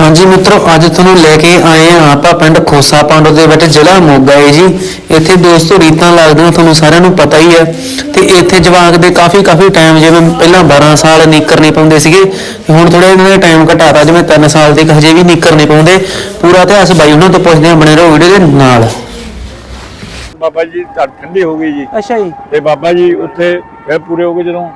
ਹਾਂਜੀ ਮਿੱਤਰੋ ਅੱਜ ਤੁਹਾਨੂੰ ਲੈ ਕੇ ਆਏ ਹਾਂ ਆਪਾਂ ਪਿੰਡ ਖੋਸਾ ਪਾਂਡੋ ਦੇ ਵਿੱਚ ਜ਼ਿਲ੍ਹਾ ਮੋਗਾ ਹੈ ਜੀ। ਇੱਥੇ ਦੋਸਤੋ ਰੀਤਾਂ ਲੱਗਦੀਆਂ ਤੁਹਾਨੂੰ ਸਾਰਿਆਂ ਨੂੰ ਪਤਾ ਹੀ ਹੈ। ਤੇ ਇੱਥੇ ਜਵਾਕ ਦੇ ਕਾਫੀ ਕਾਫੀ ਟਾਈਮ ਜਿਵੇਂ ਪਹਿਲਾਂ 12 ਸਾਲ ਨੀਕਰ ਨਹੀਂ ਪਾਉਂਦੇ ਸੀਗੇ ਤੇ ਹੁਣ ਥੋੜਾ ਇਹਨਾਂ ਨੇ ਟਾਈਮ ਘਟਾਤਾ ਜਿਵੇਂ 3 ਸਾਲ ਤੱਕ ਹਜੇ ਵੀ ਨੀਕਰ ਨਹੀਂ ਪਾਉਂਦੇ। ਪੂਰਾ ਇਤਿਹਾਸ ਬਾਈ ਉਹਨਾਂ ਤੋਂ ਪੁੱਛਦੇ ਹਾਂ ਬਣੇ ਰਹੋ ਵੀਡੀਓ ਦੇ ਨਾਲ। ਬਾਬਾ ਜੀ ਠੰਡੀ ਹੋ ਗਈ ਜੀ। ਅੱਛਾ ਜੀ। ਤੇ ਬਾਬਾ ਜੀ ਉੱਥੇ ਫਿਰ ਪੂਰੇ ਹੋ ਗਏ ਜਦੋਂ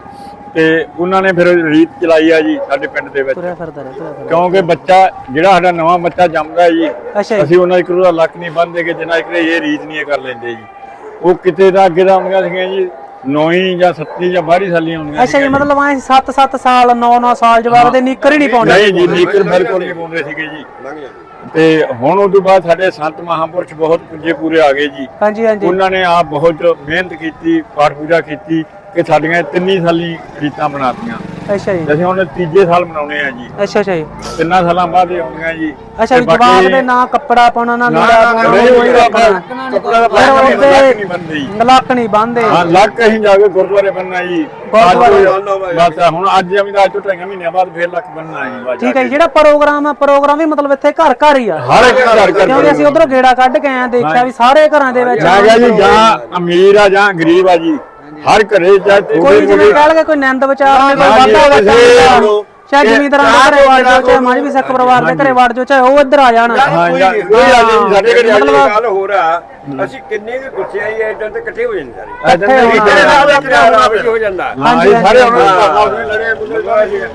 ਤੇ ਉਹਨਾਂ ਨੇ ਫਿਰ ਰੀਤ ਚਲਾਈ ਆ ਜੀ ਸਾਡੇ ਪਿੰਡ ਦੇ ਵਿੱਚ। ਤੁਰਿਆ ਫਿਰਦਾ ਰਿਹਾ ਤੁਰਿਆ ਫਿਰਦਾ ਕਿਉਂਕਿ ਬੱਚਾ ਜਿਹੜਾ ਸਾਡਾ ਨਵਾਂ ਬੱਚਾ ਜੰਮਦਾ ਹੈ ਜੀ ਅੱਛਾ ਜੀ। ਅਸੀਂ ਉਹਨਾਂ ਦੀ ਕਰੂਆ ਲੱਕ ਨਹੀਂ ਬੰਨਦੇ ਕਿ ਜਿੰਨਾ ਇੱਕ ਇਹ ਰੀਤ ਨਹੀਂ ਇਹ ਕਰ ਲੈਂਦੇ ਜੀ। ਉਹ ਕਿਤੇ ਦਾ ਅੱਗੇ ਦਾ ਹੁੰਦੀਆਂ ਸੀਗੀਆਂ ਜੀ ਨੌਵੀਂ ਜਾਂ ਸੱਤਵੀਂ ਜਾਂ ਬਾਰ੍ਹੀ ਸਾਲੀਆਂ ਹੁੰਦੀਆਂ ਅੱਛਾ ਜੀ ਸੀਗੀਆਂ ਮਤਲਬ ਐ 7-7 ਸਾਲ 9-9 ਸਾਲ ਜਵਾਬ ਦੇ ਨੀਕਰ ਹੀ ਨਹੀਂ ਪਾਉਂਦੇ ਨਹੀਂ ਜੀ ਨੀਕਰ ਬਿਲਕੁਲ ਨਹੀਂ ਪਾਉਂਦੇ ਸੀਗੇ ਜੀ। ਤੇ ਹੁਣ ਉਸ ਤੋਂ ਬਾਅਦ ਸਾਡੇ ਸੰਤ ਮਹਾਂਪੁਰਸ਼ ਬਹੁਤ ਪੁੱਜੇ ਪੂਰੇ ਆ ਗਏ ਜੀ। ਹਾਂਜੀ ਹਾਂਜੀ। ਉਹਨਾਂ ਨੇ ਆਪ ਬਹੁਤ ਮਿਹਨਤ ਕੀਤੀ ਪਾਠ ਪੂਜਾ ਕੀਤੀ ਕਿ ਸਾਡੀਆਂ ਤਿੰਨੀ ਸਾਲੀ ਰੀਤਾਂ ਬਣਾਤੀਆਂ। ਅੱਛਾ ਜੀ। ਅਸੀਂ ਹੁਣ ਤੀਜੇ ਸਾਲ ਮਨਾਉਣੇ ਆ ਜੀ। ਅੱਛਾ ਅੱਛਾ ਜੀ। ਤਿੰਨਾਂ ਸਾਲਾਂ ਬਾਅਦ ਇਹ ਆਉਂਦੀਆਂ ਜੀ। ਅੱਛਾ ਜੀ ਜਵਾਬ ਦੇ ਨਾ ਕੱਪੜਾ ਪਾਉਣਾ ਨਾ ਨਾ, ਲੀੜਾ ਪਾਉਣਾ ਰੱਖਣਾ ਕੱਪੜਾ ਦਾ ਫਿਰ ਪਾਉਣਾ ਨਹੀਂ, ਲੱਕ ਨਹੀਂ ਜੀ। ਬੰਦੇ ਹਾਂ ਲੱਕ ਅਸੀਂ ਜਾ ਕੇ ਗੁਰਦੁਆਰੇ ਬੰਨਣਾ ਜੀ। ਬਸ ਹੁਣ ਅੱਜ ਜਮੀ ਦਾ ਅੱਜ ਤੋਂ ਢਾਈਆਂ ਮਹੀਨਿਆਂ ਬਾਅਦ ਫੇਰ ਲੱਕ ਬੰਨਣਾ ਜੀ ਠੀਕ ਹੈ ਜੀ, ਜਿਹੜਾ ਪ੍ਰੋਗਰਾਮ ਆ ਪ੍ਰੋਗਰਾਮ ਵੀ ਮਤਲਬ ਇੱਥੇ ਘਰ ਘਰ ਹੀ ਆ। ਹਰ ਇੱਕ ਘਰ ਘਰ ਕਿਉਂਕਿ ਅਸੀਂ ਉਧਰੋਂ ਗੇੜਾ ਕੱਢ ਕੇ ਆਏ ਦੇਖਿਆ ਵੀ ਸਾਰੇ ਘਰਾਂ ਦੇ ਵਿੱਚ ਕਿਹਾ ਜੀ ਜਾਂ ਅਮੀਰ ਆ ਜਾਂ ਗਰੀਬ ਆ ਜੀ। ਹਰ ਘਰੇ ਚਾਹੇ ਕੋਈ ਥੋੜੀ ਜਿਵੇਂ ਕਹਿ ਲਗੇ ਕੋਈ ਨੰਦ ਵਿਚਾਰ ਨੇ ਕੋਈ ਵਾਧਾ ਚਾਹੇ ਜ਼ਮੀਂਦਾਰਾਂ ਦੇ ਘਰੇ ਵੜ ਜਾਓ ਚਾਹੇ ਮਾਝ ਵੀ ਸਿੱਖ ਪਰਿਵਾਰ ਦੇ ਘਰੇ ਵੜ ਜਾਓ ਚਾਹੇ ਉਹ ਇੱਧਰ ਆ ਜਾਣ। ਹਾਂ ਜਾਂ ਕੋਈ ਆ ਜੀ ਸਾਡੇ ਘਰੇ ਆ ਜੀ ਮਤਲਬ- ਗੱਲ ਹੋ ਰਿਹਾ। ਅਸੀਂ ਕਿੰਨੇ ਵੀ ਗੁੱਸੇ ਆਈ ਐਦਾਂ ਤੇ ਇਕੱਠੇ ਹੋ ਜਾਂਦੇ ਸਾਰੇ। ਇਕੱਠੇ ਹੋ ਇੱਕ ਜਾਂਦੇ ਨਾਲ ਆ। ਇੱਕ ਨਾਲ ਆਪਸ 'ਚ ਹੋ ਜਾਂਦਾ। ਹਾਂਜੀ, ਸਾਰੇ। ਹੁਣ ਵਿੱਚ ਲੜੇ ਬੁੱਲੇ।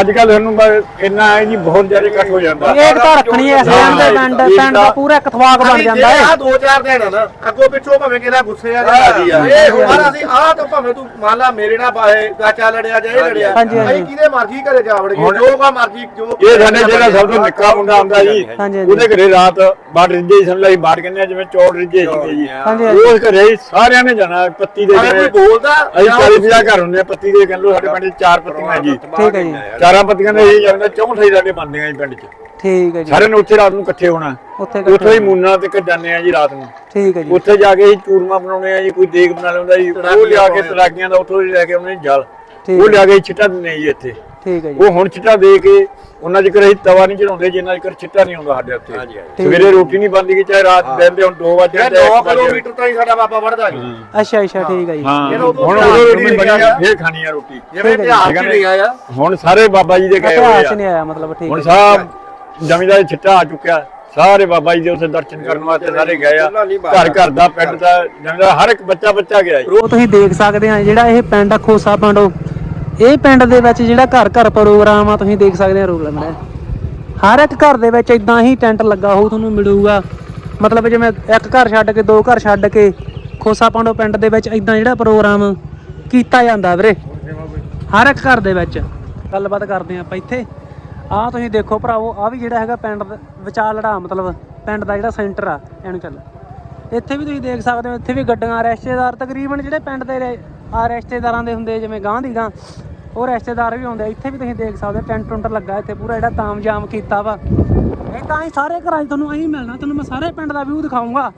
ਅੱਜ ਕੱਲ ਸਾਨੂੰ ਬਸ ਇੰਨਾ ਹੈ ਜੀ ਬਹੁਤ ਜ਼ਿਆਦਾ ਇਕੱਠ ਹੋ ਜਾਂਦਾ। ਇਹ ਤਾਂ ਰੱਖਣੀ ਐ ਸੈਨ ਦੇ ਪਿੰਡ ਪਿੰਡ ਦਾ ਪੂਰਾ ਇੱਕ ਥਵਾਕ ਬਣ ਜਾਂਦਾ ਆ ਹੈ ਦੋ ਚਾਰ ਦਿਨ ਆ ਨਾ ਅੱਗੋਂ ਪਿੱਛੋਂ ਭਾਵੇਂ ਕਿਹਦਾ ਗੁੱਸੇ ਆ ਜਾਂ ਇਹ ਹੁਣ ਅਸੀਂ ਆਹ ਤਾਂ ਭਾਵੇਂ ਤੂੰ ਮੰਨ ਲਾ ਮੇਰੇ ਨਾਲ ਬਾਏ ਗਾਚਾ ਲੜਿਆ ਜਾਂ ਇਹ ਲੜਿਆ। ਹਾਂਜੀ, ਹਾਂਜੀ। ਅਸੀਂ ਕਿਹਦੇ ਮਰਜ਼ੀ ਘਰੇ ਜਾ ਹੁਣ- ਜੋ ਕਾ ਮਰਜ਼ੀ ਜੋ ਇਹ ਸਾਡੇ ਜਿਹੜਾ ਸਭ ਤੋਂ ਨਿੱਕਾ ਮੁੰਡਾ ਹੁੰਦਾ ਜੀ ਹਾਂਜੀ, ਹਾਂਜੀ। ਉਹਦੇ ਘਰੇ ਰਾਤ ਬਾੜ ਹੀ ਸਮਝ ਲਈ ਬਾੜ ਕਹਿੰਦੇ ਆ ਜਿਵੇਂ ਚੌੜ ਰਿੱਜੇ ਸੀਗੇ ਜੀ। ਹਾਂਜੀ, ਹਾਂਜੀ। ਉਹ ਘਰੇ ਹੀ ਸਾਰਿਆਂ ਨੇ ਜਾਣਾ ਪੱਤੀ ਦੇ ਅਗਰ ਘਰੇ ਕੋਈ ਬੋਲਦਾ ਅਸੀਂ 40 50 ਘਰ ਹੁੰਦੇ ਆ ਪੱਤੀ ਦੇ ਕਹਿੰਦੇ ਸਾਡੇ ਪਿੰਡ 'ਚ ਚਾਰ ਪੱਤੀਆਂ ਜੀ। ਠੀਕ ਹੈ ਜੀ। ਚਾਰਾਂ ਪੱਤੀਆਂ ਦੇ ਇਹ ਜਾਂਦਾ 64 ਸਾਡੇ ਬੰਦੀਆਂ ਜੀ ਪਿੰਡ 'ਚ। ਠੀਕ ਹੈ ਜੀ। ਸਾਰਿਆਂ ਨੇ ਉੱਥੇ ਰਾਤ ਨੂੰ ਇਕੱਠੇ ਹੋਣਾ। ਉੱਥੇ ਉੱਥੇ ਹੀ ਮੂਨਾ ਤੇ ਜਾਂਦੇ ਆ ਜੀ ਰਾਤ ਨੂੰ। ਠੀਕ ਹੈ ਜੀ। ਉੱਥੇ ਜਾ ਕੇ ਅਸੀਂ ਚੂਰਮਾ ਬਣਾਉਣੇ ਆ ਜੀ ਕੋਈ ਦੇਗ ਬਣਾ ਲੈਂਦਾ ਜੀ ਉਹ ਲਿਆ ਕੇ ਤਰਾਕੀਆਂ ਦਾ ਉੱਥੋਂ ਹੀ ਲੈ ਕੇ ਜਲ। ਠੀਕ ਉਹ। ਲਿਆ ਕੇ ਛਿੱਟਾ ਦਿੰਦੇ ਆ ਜੀ ਇੱਥੇ। ਠੀਕ ਹੈ ਜੀ। ਉਹ ਹੁਣ ਛਿੱਟਾ ਦੇ ਕੇ ਉਹਨਾਂ ਜਿਕਰ ਅਸੀਂ ਤਵਾ ਨਹੀਂ ਚੜਾਉਂਦੇ ਜਿੰਨਾ ਜਿਕਰ ਛਿੱਟਾ ਨਹੀਂ ਆਉਂਦਾ ਸਾਡੇ ਉੱਤੇ ਸਵੇਰੇ ਰੋਟੀ ਨਹੀਂ ਬਣਦੀ ਕਿ ਚਾਹੇ ਰਾਤ ਦਿਨ ਦੇ ਹੁਣ 2 ਵਜੇ ਇਹ 9 ਕਿਲੋਮੀਟਰ ਤੋਂ ਹੀ ਸਾਡਾ ਬਾਬਾ ਵੜਦਾ ਜੀ। ਅੱਛਾ ਅੱਛਾ ਠੀਕ ਹੈ ਜੀ। ਹੁਣ ਉਹ ਰੋਟੀ ਬਣੀ ਆ ਫੇਰ ਖਾਣੀ ਆ ਰੋਟੀ। ਜਿਵੇਂ ਇਤਿਹਾਸ ਚ ਨਹੀਂ ਆਇਆ। ਹੁਣ ਸਾਰੇ ਬਾਬਾ ਜੀ ਦੇ ਗਏ ਹੋਏ ਇਤਿਹਾਸ ਆ ਨਹੀਂ ਆਇਆ ਮਤਲਬ ਠੀਕ ਹੁਣ ਸਾਹਿਬ ਜਮੀਦਾਰ ਛਿੱਟਾ ਆ ਚੁੱਕਿਆ। ਸਾਰੇ ਬਾਬਾ ਜੀ ਦੇ ਉੱਥੇ ਦਰਸ਼ਨ ਕਰਨ ਵਾਸਤੇ ਸਾਰੇ ਗਏ ਆ। ਘਰ ਘਰ ਦਾ ਪਿੰਡ ਦਾ ਜਮੀਦਾਰ ਹਰ ਇੱਕ ਬੱਚਾ ਬੱਚਾ ਗਿਆ ਜੀ। ਉਹ ਤੁਸੀਂ ਦੇਖ ਸਕਦੇ ਆ ਜਿਹੜਾ ਇਹ ਪਿੰਡ ਆ ਖੋਸਾ ਪਾਂਡੋ ਇਹ ਪਿੰਡ ਦੇ ਵਿੱਚ ਜਿਹੜਾ ਘਰ ਘਰ ਪ੍ਰੋਗਰਾਮ ਆ, ਤੁਸੀਂ ਦੇਖ ਸਕਦੇ ਆ ਰੋਲ ਲੈਣਾ ਹਰ ਇੱਕ ਘਰ ਦੇ ਵਿੱਚ ਇਦਾਂ ਹੀ ਟੈਂਟ ਲੱਗਾ ਹੋਊ, ਤੁਹਾਨੂੰ ਮਿਲੂਗਾ। ਮਤਲਬ ਜਿਵੇਂ ਇੱਕ ਘਰ ਛੱਡ ਕੇ, ਦੋ ਘਰ ਛੱਡ ਕੇ ਖੋਸਾ ਪਾਂਡੋ ਪਿੰਡ ਦੇ ਵਿੱਚ ਇਦਾਂ ਜਿਹੜਾ ਪ੍ਰੋਗਰਾਮ ਕੀਤਾ ਜਾਂਦਾ ਵੀਰੇ। ਹਰ ਇੱਕ ਘਰ ਦੇ ਵਿੱਚ। ਗੱਲਬਾਤ ਕਰਦੇ ਆ ਆਪਾਂ ਇੱਥੇ। ਆਹ ਤੁਸੀਂ ਦੇਖੋ ਭਰਾਵੋ, ਆ ਵੀ ਜਿਹੜਾ ਹੈਗਾ ਪਿੰਡ ਦਾ, ਵਿਚਾਲੜਾ ਮਤਲਬ ਪਿੰਡ ਦਾ ਜਿਹੜਾ ਸੈਂਟਰ ਆ, ਇਹਨੂੰ ਚੱਲ। ਇੱਥੇ ਵੀ ਤੁਸੀਂ ਦੇਖ ਸਕਦੇ ਹੋ, ਇੱਥੇ ਵੀ ਗੱਡੀਆਂ, ਰਿਸ਼ਤੇਦਾਰ ਤਕਰੀਬਨ ਜਿਹੜੇ ਪਿੰਡ ਦੇ ਆ ਰਿਸ਼ਤੇਦਾਰਾਂ ਦੇ ਹੁੰਦੇ ਜਿਵੇਂ ਗਾਂ ਦੀ ਗਾਂ ਉਹ ਰਿਸ਼ਤੇਦਾਰ ਵੀ ਆਉਂਦੇ ਆ। ਇੱਥੇ ਵੀ ਤੁਸੀਂ ਦੇਖ ਸਕਦੇ ਹੋ, ਟੈਂਟ ਟੁੰਟ ਲੱਗਾ ਇੱਥੇ ਪੂਰਾ, ਜਿਹੜਾ ਤਾਮਜਾਮ ਕੀਤਾ ਵਾ। ਇਹ ਤਾਂ ਹੀ ਸਾਰੇ ਘਰਾਂ 'ਚ ਤੁਹਾਨੂੰ ਐਂ ਮਿਲਣਾ, ਤੁਹਾਨੂੰ ਮੈਂ ਸਾਰੇ ਪਿੰਡ ਦਾ ਵਿਊ ਦਿਖਾਊਂਗਾ।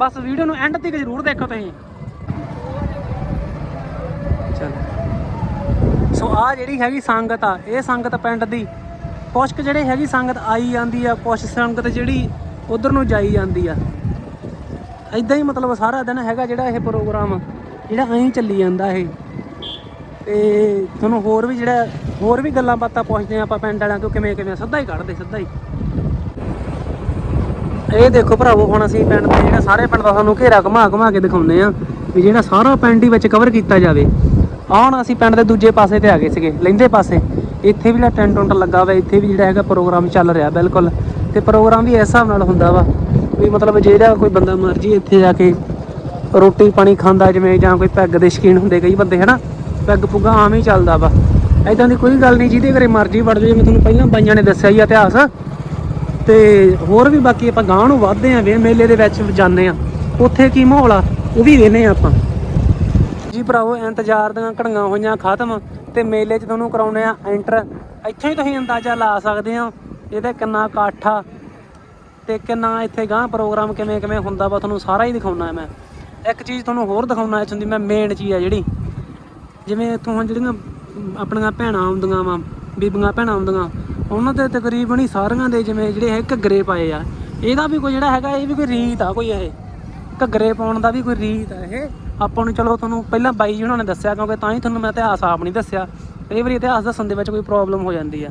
ਬਸ ਵੀਡੀਓ ਨੂੰ ਐਂਡ ਤੱਕ ਜ਼ਰੂਰ ਦੇਖੋ ਤੁਸੀਂ। ਚਲੋ। ਸੋ ਆ ਜਿਹੜੀ ਹੈਗੀ ਸੰਗਤ ਆ, ਇਹ ਸੰਗਤ ਪਿੰਡ ਦੀ, ਕੁਛ ਕੁ ਜਿਹੜੇ ਹੈਗੀ ਸੰਗਤ ਆਈ ਜਾਂਦੀ ਆ, ਕੁਛ ਸੰਗਤ ਜਿਹੜੀ ਉਧਰ ਨੂੰ ਜਾਈ ਜਾਂਦੀ ਆ। ਇਦਾਂ ਹੀ ਮਤਲਬ ਸਾਰਾ ਦਿਨ ਹੈਗਾ ਜਿਹੜਾ ਇਹ ਪ੍ਰੋਗਰਾਮ ਜਿਹੜਾ ਐਂ ਚੱਲੀ ਜਾਂਦਾ ਇਹ। ਤੇ ਤੁਹਾਨੂੰ ਹੋਰ ਵੀ ਜਿਹੜਾ, ਹੋਰ ਵੀ ਗੱਲਾਂ ਬਾਤਾਂ ਪੁੱਛਦੇ ਆ ਆਪਾਂ ਪਿੰਡ ਵਾਲਿਆਂ ਤੋਂ, ਕਿਵੇਂ ਕਿਵੇਂ ਸਿੱਧਾ ਹੀ ਕੱਢਦੇ, ਸਿੱਧਾ ਹੀ। ਇਹ ਦੇਖੋ ਭਰਾਵੋ, ਹੁਣ ਅਸੀਂ ਪਿੰਡ ਦੇ ਜਿਹੜਾ ਸਾਰੇ ਪਿੰਡ ਦਾ ਤੁਹਾਨੂੰ ਘੇਰਾ ਘੁਮਾ ਘੁਮਾ ਕੇ ਦਿਖਾਉਂਦੇ ਆ ਵੀ ਜਿਹੜਾ ਸਾਰਾ ਪਿੰਡ ਹੀ ਵਿੱਚ ਕਵਰ ਕੀਤਾ ਜਾਵੇ। ਆਹ ਹੁਣ ਅਸੀਂ ਪਿੰਡ ਦੇ ਦੂਜੇ ਪਾਸੇ ਤੇ ਆ ਗਏ ਸੀਗੇ, ਲੈਂਦੇ ਪਾਸੇ। ਇੱਥੇ ਵੀ ਜਿਹੜਾ ਟੈਂਟ ਟੁੰਟ ਲੱਗਾ ਹੋਇਆ, ਇੱਥੇ ਵੀ ਜਿਹੜਾ ਹੈਗਾ ਪ੍ਰੋਗਰਾਮ ਚੱਲ ਰਿਹਾ ਬਿਲਕੁਲ। ਤੇ ਪ੍ਰੋਗਰਾਮ ਵੀ ਇਸ ਹਿਸਾਬ ਨਾਲ ਹੁੰਦਾ ਵਾ ਵੀ ਮਤਲਬ ਜਿਹੜਾ ਕੋਈ ਬੰਦਾ ਮਰਜ਼ੀ ਇੱਥੇ ਜਾ ਕੇ ਰੋਟੀ ਪਾਣੀ ਖਾਂਦਾ, ਜਿਵੇਂ ਜਾਂ ਕੋਈ ਪੈਗ ਦੇ ਸ਼ਕੀਨ ਹੁੰਦੇ ਕਈ ਬੰਦੇ, ਹਨਾ? ਪੈਗ ਪੁੱਗਾ ਆਮ ਹੀ ਚੱਲਦਾ ਵਾ। ਐਦਾਂ ਦੀ ਕੋਈ ਗੱਲ ਨਹੀਂ, ਜਿਹਦੇ ਘਰੇ ਮਰਜ਼ੀ ਵੜ ਜਾਓ ਮੈਂ ਤੁਹਾਨੂੰ ਪਹਿਲਾਂ ਬਾਈਆਂ ਨੇ ਦੱਸਿਆ ਹੀ ਇਤਿਹਾਸ। ਤੇ ਹੋਰ ਵੀ ਬਾਕੀ ਆਪਾਂ ਗਾਂਹ ਨੂੰ ਵੱਧਦੇ ਆਂ, ਵੇ ਮੇਲੇ ਦੇ ਵਿੱਚ ਜਾਂਦੇ ਆ। ਉੱਥੇ ਕੀ ਮਾਹੌਲ ਆ? ਉਹ ਵੀ ਵੇਨੇ ਆਪਾਂ। ਜੀ ਭਰਾਵੋ, ਇੰਤਜ਼ਾਰ ਦੀਆਂ ਘੜੀਆਂ ਹੋਈਆਂ ਖਤਮ, ਤੇ ਮੇਲੇ 'ਚ ਤੁਹਾਨੂੰ ਕਰਾਉਨੇ ਆ ਐਂਟਰ। ਇੱਥੋਂ ਹੀ ਤੁਸੀਂ ਅੰਦਾਜ਼ਾ ਲਾ ਸਕਦੇ ਆ, ਇਹਦੇ ਕਿੰਨਾ ਇਕੱਠ ਆ, ਤੇ ਕਿੰਨਾ ਇੱਥੇ ਗਾਂ ਪ੍ਰੋਗਰਾਮ ਕਿਵੇਂ ਕਿਵੇਂ ਹੁੰਦਾ ਵਾ, ਤੁਹਾਨੂੰ ਸਾਰਾ ਹੀ ਦਿਖਾਉਣਾ ਮੈਂ। ਇੱਕ ਚੀਜ਼ ਤੁਹਾਨੂੰ ਹੋਰ ਦਿਖਾਉਣਾ ਇੱਥੋਂ ਦੀ ਮੈਂ ਮੇਨ ਚੀਜ਼ ਆ ਜਿਹੜੀ। ਜਿਵੇਂ ਇੱਥੋਂ ਹੁਣ ਜਿਹੜੀਆਂ ਆਪਣੀਆਂ ਭੈਣਾਂ ਆਉਂਦੀਆਂ ਵਾ, ਬੀਬੀਆਂ ਭੈਣਾਂ ਆਉਂਦੀਆਂ, ਉਹਨਾਂ ਤੇ ਤਕਰੀਬਨ ਹੀ ਸਾਰੀਆਂ ਦੇ ਜਿਵੇਂ ਜਿਹੜੇ ਹੈ ਘੱਗਰੇ ਪਾਏ ਆ, ਇਹਦਾ ਵੀ ਕੋਈ ਜਿਹੜਾ ਹੈਗਾ, ਇਹ ਵੀ ਕੋਈ ਰੀਤ ਆ ਕੋਈ ਇਹ। ਘੱਗਰੇ ਪਾਉਣ ਦਾ ਵੀ ਕੋਈ ਰੀਤ ਆ ਇਹ। ਆਪਾਂ ਨੂੰ ਚਲੋ ਤੁਹਾਨੂੰ ਪਹਿਲਾਂ ਬਾਈ ਜੀ ਉਹਨਾਂ ਨੇ ਦੱਸਿਆ, ਕਿਉਂਕਿ ਤਾਂ ਹੀ ਤੁਹਾਨੂੰ ਮੈਂ ਇਤਿਹਾਸ ਆਪ ਨਹੀਂ ਦੱਸਿਆ। ਕਈ ਵਾਰੀ ਇਤਿਹਾਸ ਦੱਸਣ ਦੇ ਵਿੱਚ ਕੋਈ ਪ੍ਰੋਬਲਮ ਹੋ ਜਾਂਦੀ ਆ।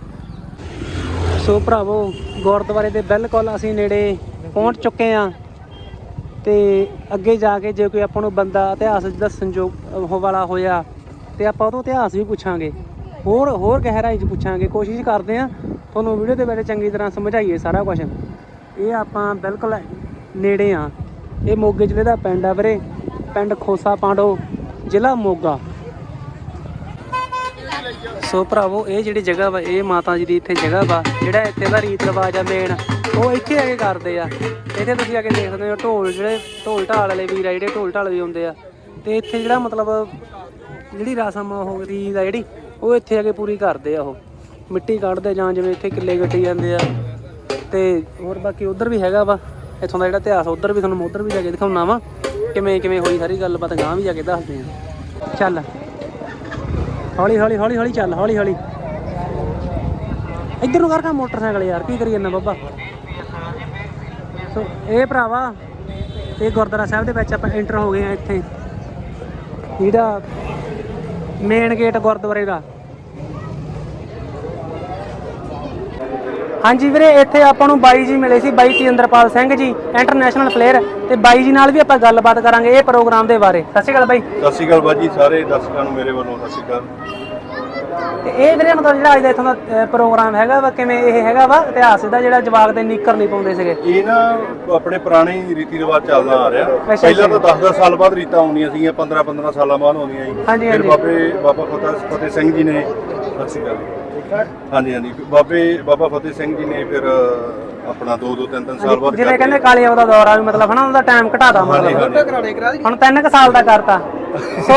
ਸੋ ਭਰਾਵੋ, ਗੁਰਦੁਆਰੇ ਦੇ ਬਿਲਕੁਲ ਅਸੀਂ ਨੇੜੇ ਪਹੁੰਚ ਚੁੱਕੇ ਆ। ਤੇ ਅੱਗੇ ਜਾ ਕੇ ਜੇ ਕੋਈ ਆਪਾਂ ਨੂੰ ਬੰਦਾ ਇਤਿਹਾਸ ਦੱਸਣ ਜੋ ਉਹ ਵਾਲਾ ਹੋਇਆ ਤੇ ਆਪਾਂ ਉਹ ਤੋਂ ਇਤਿਹਾਸ ਵੀ ਪੁੱਛਾਂਗੇ। ਹੋਰ ਹੋਰ ਗਹਿਰਾਈ 'ਚ ਪੁੱਛਾਂਗੇ। ਕੋਸ਼ਿਸ਼ ਕਰਦੇ ਆ, ਤੁਹਾਨੂੰ ਵੀਡੀਓ ਦੇ ਬਾਰੇ ਚੰਗੀ ਤਰ੍ਹਾਂ ਸਮਝਾਈਏ ਸਾਰਾ ਕੁਝ ਇਹ ਆਪਾਂ ਬਿਲਕੁਲ ਨੇੜੇ ਆ। ਇਹ ਮੋਗੇ ਜ਼ਿਲ੍ਹੇ ਦਾ ਪਿੰਡ ਆ ਵੀਰੇ। ਪਿੰਡ ਖੋਸਾ ਪਾਂਡੋ, ਜ਼ਿਲ੍ਹਾ ਮੋਗਾ। ਸੋ ਭਰਾਵੋ, ਇਹ ਜਿਹੜੀ ਜਗ੍ਹਾ ਵਾ, ਇਹ ਮਾਤਾ ਜੀ ਦੀ ਇੱਥੇ ਜਗ੍ਹਾ ਵਾ। ਜਿਹੜਾ ਇੱਥੇ ਦਾ ਰੀਤ ਰਿਵਾਜ ਆ ਮੇਨ ਉਹ ਇੱਥੇ ਆ ਕੇ ਕਰਦੇ ਆ। ਇੱਥੇ ਤੁਸੀਂ ਆ ਕੇ ਦੇਖ ਸਕਦੇ ਹੋ ਢੋਲ ਜਿਹੜੇ, ਢੋਲ ਢਾਲ ਵਾਲੇ ਵੀਰ ਆ, ਜਿਹੜੇ ਢੋਲ ਢਾਲ ਵੀ ਹੁੰਦੇ ਆ। ਤੇ ਇੱਥੇ ਜਿਹੜਾ ਮਤਲਬ ਜਿਹੜੀ ਰਸਮ ਉਹ ਰੀਤ ਆ ਜਿਹੜੀ, ਉਹ ਇੱਥੇ ਆ ਕੇ ਪੂਰੀ ਕਰਦੇ ਆ ਉਹ। ਮਿੱਟੀ ਕੱਢਦੇ ਜਾਂ ਜਿਵੇਂ ਇੱਥੇ ਕਿੱਲੇ ਗੱਟੀ ਜਾਂਦੇ ਆ। ਤੇ ਹੋਰ ਬਾਕੀ ਉਧਰ ਵੀ ਹੈਗਾ ਵਾ। ਇੱਥੋਂ ਦਾ ਜਿਹੜਾ ਇਤਿਹਾਸ, ਉਧਰ ਵੀ ਤੁਹਾਨੂੰ ਮੈਂ ਉਧਰ ਵੀ ਜਾ ਕੇ ਦਿਖਾਉਣਾ ਵਾ। ਕਿਵੇਂ ਕਿਵੇਂ ਹੋਈ ਸਾਰੀ ਗੱਲਬਾਤ ਗਾਂ ਵੀ ਜਾ ਕੇ ਦੱਸਦੇ ਆ। ਚੱਲ। ਹੌਲੀ ਹੌਲੀ ਹੌਲੀ ਹੌਲੀ ਚੱਲ, ਹੌਲੀ ਹੌਲੀ। ਇੱਧਰ ਨੂੰ ਕਰ ਕਾ ਮੋਟਰਸਾਈਕਲ ਯਾਰ, ਕੀ ਕਰੀ ਜਾਂਦਾ ਬਾਬਾ? ਸੋ, ਇਹ ਭਰਾਵਾ, ਇਹ ਗੁਰਦੁਆਰਾ ਸਾਹਿਬ ਦੇ ਵਿੱਚ ਆਪਾਂ ਐਂਟਰ ਹੋ ਗਏ ਆ ਇੱਥੇ। ਜਿਹੜਾ ਮੇਨ ਗੇਟ ਗੁਰਦੁਆਰੇ ਦਾ। ਹਾਂਜੀ ਵੀਰੇ, ਇੱਥੇ ਆਪਾਂ ਨੂੰ ਬਾਈ ਜੀ ਮਿਲੇ ਸੀ, ਬਾਈ ਤੇਂਦਰਪਾਲ ਸਿੰਘ ਜੀ ਇੰਟਰਨੈਸ਼ਨਲ ਪਲੇਅਰ ਤੇ ਬਾਈ ਜੀ ਨਾਲ ਵੀ ਆਪਾਂ ਗੱਲਬਾਤ ਕਰਾਂਗੇ ਇਹ ਪ੍ਰੋਗਰਾਮ ਦੇ ਬਾਰੇ। ਸਤਿ ਸ਼੍ਰੀ ਅਕਾਲ ਬਾਈ। ਸਤਿ ਸ਼੍ਰੀ ਅਕਾਲ ਬਾਜੀ, ਸਾਰੇ ਦਰਸ਼ਕਾਂ ਨੂੰ ਮੇਰੇ ਵੱਲੋਂ ਸਤਿ ਸ਼੍ਰੀ ਅਕਾਲ। ਤੇ ਇਹ ਵੀਰੇ ਮਤਲਬ ਜਿਹੜਾ ਅੱਜ ਦਾ ਇੱਥੋਂ ਦਾ ਪ੍ਰੋਗਰਾਮ ਹੈਗਾ ਵਾ ਕਿਵੇਂ ਇਹ ਹੈਗਾ ਵਾ? ਇਤਿਹਾਸ ਦਾ ਜਿਹੜਾ ਜਵਾਕ ਦੇ ਨੀਕਰ ਨਹੀਂ ਪਾਉਂਦੇ ਸੀਗੇ। ਇਹ ਨਾ ਆਪਣੇ ਪੁਰਾਣੇ ਰੀਤੀ ਰਿਵਾਜ ਚੱਲਦਾ ਆ ਰਿਹਾ। ਪਹਿਲਾਂ ਤਾਂ 10-10 ਸਾਲ ਬਾਅਦ ਰੀਤਾਂ ਆਉਂਦੀਆਂ ਸੀਗੀਆਂ 15-15 ਸਾਲਾਂ ਬਾਅਦ ਆਉਂਦੀਆਂ ਜੀ ਹਾਂਜੀ, ਫਿਰ। ਬਾਬੇ ਬਾਬਾ ਫਤਿਹ ਫਤਿਹ ਸਿੰਘ ਜੀ ਨੇ ਸਤਿ ਸ਼੍ਰੀ ਅਕਾਲ। ਹਾਂਜੀ ਹਾਂਜੀ। ਬਾਬੇ ਬਾਬਾ ਫਤਿਹ ਸਿੰਘ ਜੀ ਨੇ ਫਿਰ ਆਪਣਾ 2-2 3-3 ਸਾਲ ਬਾਅਦ ਜਿਵੇਂ ਕਰ ਕਹਿੰਦੇ ਕਾਲੀ ਦਾ ਦੌਰ ਆ ਵੀ ਮਤਲਬ ਹਨਾ ਉਹਦਾ ਟਾਈਮ ਘਟਾਦਾ ਮਤਲਬ। ਹੁਣ 3 ਸਾਲ ਦਾ ਕਰਤਾ। ਸੋ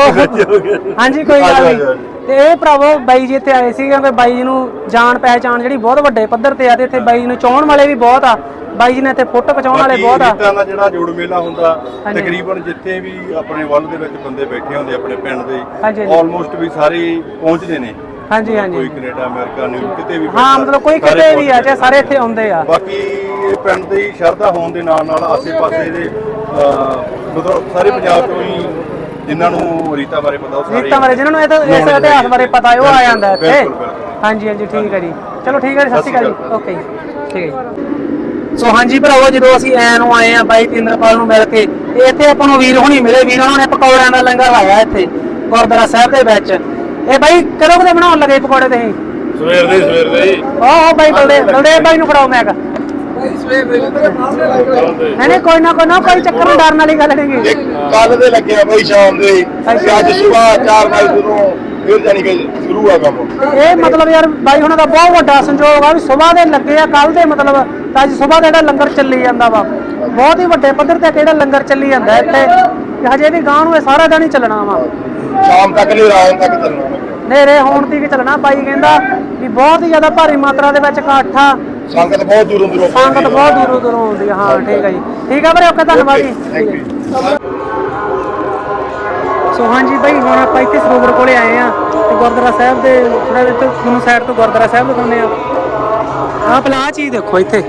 ਹਾਂਜੀ ਕੋਈ ਗੱਲ ਨਹੀਂ। ਤੇ ਇਹ ਭਰਾਵੋ ਬਾਈ ਜੀ ਇੱਥੇ ਆਏ ਸੀ ਕਿਉਂਕਿ ਬਾਈ ਜੀ ਨੂੰ ਜਾਣ ਪਹਿਚਾਣ ਜਿਹੜੀ ਬਹੁਤ ਵੱਡੇ ਪੱਧਰ ਤੇ ਆ ਤੇ ਇੱਥੇ ਬਾਈ ਜੀ ਨੂੰ ਚਾਹਣ ਵਾਲੇ ਵੀ ਬਹੁਤ ਆ। ਬਾਈ ਜੀ ਨੇ ਇੱਥੇ ਫੋਟੋ ਖਿਚਾਉਣ ਵਾਲੇ ਬਹੁਤ ਆ। ਦਾ ਜਿਹੜਾ ਜੋੜ ਮੇਲਾ ਹੁੰਦਾ ਹਾਂਜੀ। ਤਕਰੀਬਨ ਜਿੱਥੇ ਵੀ ਆਪਣੇ ਵੱਲ ਦੇ ਵਿੱਚ ਬੰਦੇ ਬੈਠੇ ਹੁੰਦੇ ਆਪਣੇ ਪਿੰਡ ਦੇ ਹਾਂਜੀ, ਹਾਂਜੀ। ਆਲਮੋਸਟ ਵੀ ਸਾਰੇ ਪਹੁੰਚਦੇ ਨੇ। ਹਾਂਜੀ ਕੋਈ ਹਾਂਜੀ। ਕੈਨੇਡਾ ਅਮਰੀਕਾ ਨਿਊ ਕਿਤੇ ਵੀ ਹਾਂ ਮਤਲਬ ਕੋਈ ਸਾਰੇ ਕਿਤੇ ਵੀ ਆ ਚਾਹੇ ਸਾਰੇ ਇੱਥੇ ਆਉਂਦੇ ਆ। ਬਾਕੀ ਇਹ ਪਿੰਡ ਦੀ ਸ਼ਰਧਾ ਹੋਣ ਦੇ ਨਾਲ ਨਾਲ ਆਸੇ-ਪਾਸੇ ਦੇ ਅਹ, ਮਤਲਬ ਸਾਰੇ ਪੰਜਾਬ ਤੋਂ ਹੀ ਜਿਨ੍ਹਾਂ ਨੂੰ ਰੀਤਾ ਬਾਰੇ ਪਤਾ ਉਹ ਸਾਰੇ ਰੀਤਾਂ ਬਾਰੇ ਜਿਹਨਾਂ ਨੂੰ ਇਹ ਤਾਂ ਇਸ ਇਤਿਹਾਸ। ਬਾਰੇ ਪਤਾ ਹੈ ਉਹ ਆ ਜਾਂਦਾ ਇੱਥੇ। ਬਿਲਕੁਲ, ਬਿਲਕੁਲ। ਹਾਂਜੀ ਹਾਂਜੀ ਠੀਕ ਹੈ ਜੀ। ਚਲੋ ਠੀਕ ਹੈ ਜੀ ਸਤਿ ਸ਼੍ਰੀ ਅਕਾਲ ਜੀ। ਓਕੇ ਠੀਕ ਹੈ ਜੀ। ਸੋ ਹਾਂਜੀ ਭਰਾਵੋ ਜਦੋਂ ਅਸੀਂ ਐ ਨੂੰ ਆਏ ਆ ਬਾਈ ਤਿੰਦਰਪਾਲ ਨੂੰ ਮਿਲ ਕੇ ਤੇ ਇੱਥੇ ਆਪਾਂ ਨੂੰ ਵੀਰ ਹੁਣੀ ਮਿਲੇ। ਵੀਰ ਉਹਨਾਂ ਨੇ ਪਕੌੜਿਆਂ ਦਾ ਲੰਗਰ ਲਾਇਆ ਇੱਥੇ ਗੁਰਦੁਆਰਾ ਸਾਹਿਬ ਦੇ ਵਿੱਚ। ਇਹ ਬਾਈ ਕਦੋਂ ਕਦੇ ਬਣਾਉਣ ਲੱਗੇ ਪਕੌੜੇ ਤੁਸੀਂ? ਸਵੇਰ ਦੇ ਸਵੇਰ ਦੇ ਓ ਓ ਬਾਈ ਬਲਦੇ ਬਲਦੇ ਬਾਈ ਨੂੰ ਫੜਾਓ ਮੈਂ ਕਾ ਨਹੀਂ ਨਹੀਂ ਕੋਈ ਨਾ ਕੋਈ ਨਾ ਕੋਈ ਚੱਕਰ ਨੂੰ ਡਰਨ ਵਾਲੀ ਗੱਲ ਨਹੀਂ ਗੀ। ਕੱਲ ਦੇ ਲੱਗੇ ਆ ਬਈ ਸ਼ਾਮ ਦੇ। ਅੱਜ ਸਵੇਰ 4 ਵਜੇ ਤੋਂ ਫਿਰ ਜਾਨੀ ਕਿ ਸ਼ੁਰੂ ਆ ਕੰਮ। ਇਹ ਮਤਲਬ ਯਾਰ ਬਾਈ ਹੁਣਾਂ ਦਾ ਬਹੁਤ ਵੱਡਾ ਸੰਯੋਗ ਆ ਵੀ ਸਵੇਰ ਦੇ ਲੱਗੇ ਆ ਕੱਲ ਦੇ ਮਤਲਬ ਤਾਂ ਅੱਜ ਸਵੇਰ ਦਾ ਜਿਹੜਾ ਲੰਗਰ ਚੱਲੀ ਜਾਂਦਾ ਵਾ ਬਹੁਤ ਹੀ ਵੱਡੇ ਪੱਧਰ ਤੇ ਕਿਹੜਾ ਲੰਗਰ ਚੱਲੀ ਜਾਂਦਾ ਇੱਥੇ। ਤੇ ਹਜੇ ਵੀ ਗਾਂ ਨੂੰ ਇਹ ਸਾਰਾ ਦਿਨ ਹੀ ਚੱਲਣਾ ਵਾ। ਸ਼ਾਮ ਤੱਕ ਨਹੀਂ ਰਾਤ ਤੱਕ ਚੱਲਣਾ। ਨੇਰੇ ਹੋਣ ਵੀ ਚੱਲਣਾ। ਬਾਈ ਕਹਿੰਦਾ ਵੀ ਬਹੁਤ ਹੀ ਜ਼ਿਆਦਾ ਭਾਰੀ ਮਾਤਰਾ ਦੇ ਵਿੱਚ ਇਕੱਠ ਆ। ਸੰਗਤ ਬਹੁਤ ਦੂਰੋਂ ਦੂਰੋਂ ਸੰਗਤ ਬਹੁਤ ਦੂਰੋਂ ਦੂਰੋਂ ਆਉਂਦੀ ਆ ਹਾਂ ਠੀਕ ਹੈ ਜੀ। ਠੀਕ ਆ ਵੀਰੇ ਓਕੇ ਧੰਨਵਾਦ ਜੀ। ਥੈਂਕ ਯੂ ਸੋ ਹਾਂਜੀ ਹੁਣ ਆਪਾਂ ਇੱਥੇ ਸਰੋਵਰ ਕੋਲੇ ਆਏ ਆ ਤੇ ਗੁਰਦੁਆਰਾ ਸਾਹਿਬ ਦੇ ਥੋੜਾ ਜਿਹਾ ਤੁਹਾਨੂੰ ਸਾਈਡ ਤੋਂ ਗੁਰਦੁਆਰਾ ਸਾਹਿਬ ਦਿਖਾਉਂਦੇ ਆ ਆਹ ਆਹ ਚੀਜ਼ ਦੇਖੋ ਇੱਥੇ।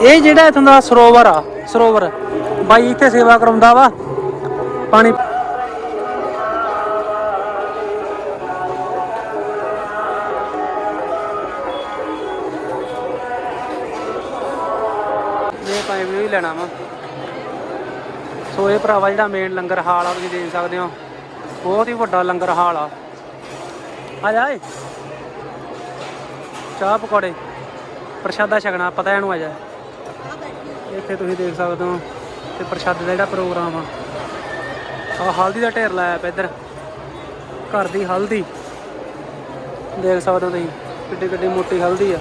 ਇਹ ਜਿਹੜਾ ਇੱਥੋਂ ਦਾ ਸਰੋਵਰ ਆ ਸਰੋਵਰ। ਬਾਈ ਇੱਥੇ ਸੇਵਾ ਕਰਾਉਂਦਾ ਵਾ। ਪਾਣੀ ਇਹ ਪਾਈਪ ਵੀ ਲੈਣਾ ਵਾ। ਸੋ ਇਹ ਭਰਾਵਾ ਜਿਹੜਾ ਮੇਨ ਲੰਗਰ ਹਾਲ ਆ, ਤੁਸੀਂ ਦੇਖ ਸਕਦੇ ਹੋ। ਬਹੁਤ ਹੀ ਵੱਡਾ ਲੰਗਰ ਹਾਲ ਆ। ਆ ਜਾ ਚਾਹ ਪਕੌੜੇ। ਪ੍ਰਸ਼ਾਦਾ ਛਕਣਾ, ਪਤਾ ਇਹਨੂੰ ਆ ਜਾ। ਇੱਥੇ ਤੁਸੀਂ ਦੇਖ ਸਕਦੇ ਹੋ, ਤੇ ਪ੍ਰਸ਼ਾਦੇ ਦਾ ਜਿਹੜਾ ਪ੍ਰੋਗਰਾਮ ਆ। ਆ ਹਲਦੀ ਦਾ ਢੇਰ ਲਾਇਆ ਪਿਆ ਇੱਧਰ। ਘਰ ਦੀ ਹਲਦੀ। ਦੇਖ ਸਕਦੇ ਹੋ ਤੁਸੀਂ ਕਿੱਡੀ ਕਿੱਡੀ ਮੋਟੀ ਹਲਦੀ ਆ।